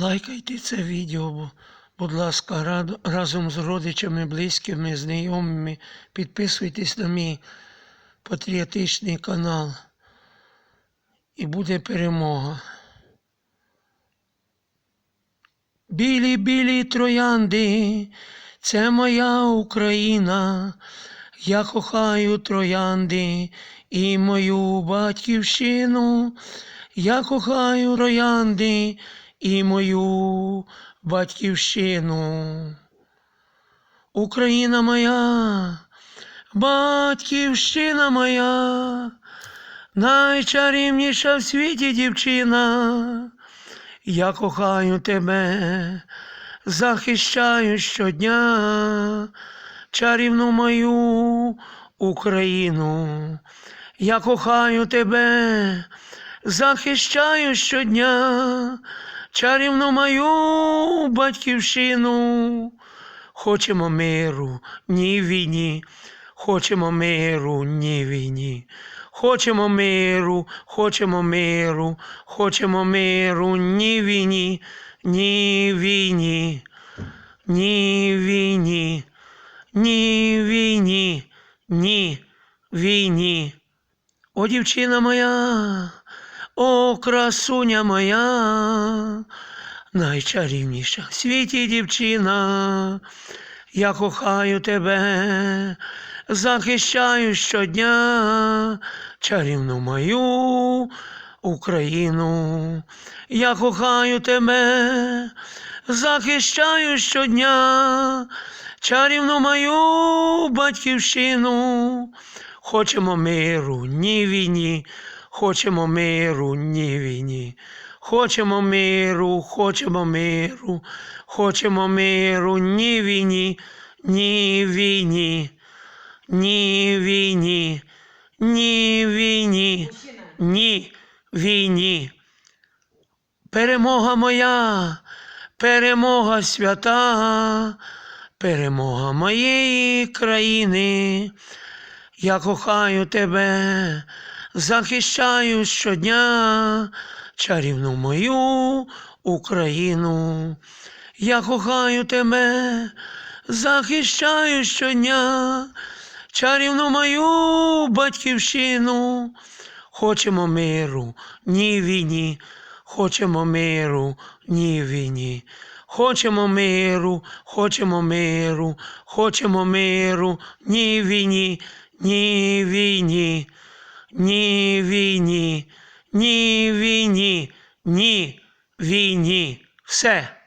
Лайкайте це відео, будь ласка, разом з родичами, близькими, знайомими. Підписуйтесь на мій патріотичний канал. І буде перемога. Білі, білі троянди, це моя Україна. Я кохаю троянди і мою батьківщину. Я кохаю троянди і мою батьківщину. Україна моя, батьківщина моя, найчарівніша в світі дівчина. Я кохаю тебе, захищаю щодня, чарівну мою Україну. Я кохаю тебе, захищаю щодня, чарівну мою батьківщину. Хочемо миру, ні війні, хочемо миру, ні війні. Хочемо миру, хочемо миру, хочемо миру, ні війні, ні війні, ні війні, ні війні, ні війні. О, дівчина моя, о, красуня моя, найчарівніша в світі дівчина. Я кохаю тебе, захищаю щодня чарівну мою Україну. Я кохаю тебе, захищаю щодня чарівну мою батьківщину. Хочемо миру, ні війні, хочемо миру, ні війні. Хочемо миру, хочемо миру, хочемо миру, ні війні, ні війні, ні війні, ні війні, ні війні. Перемога моя, перемога свята, перемога моєї країни. Я кохаю тебе, захищаю щодня чарівну мою Україну. Я кохаю тебе, захищаю щодня чарівну мою батьківщину. Хочемо миру, ні війні, хочемо миру, ні війні. Хочемо миру, хочемо миру, хочемо миру, ні війні, ні війні, ні війні, ні війні, ні війні. Все.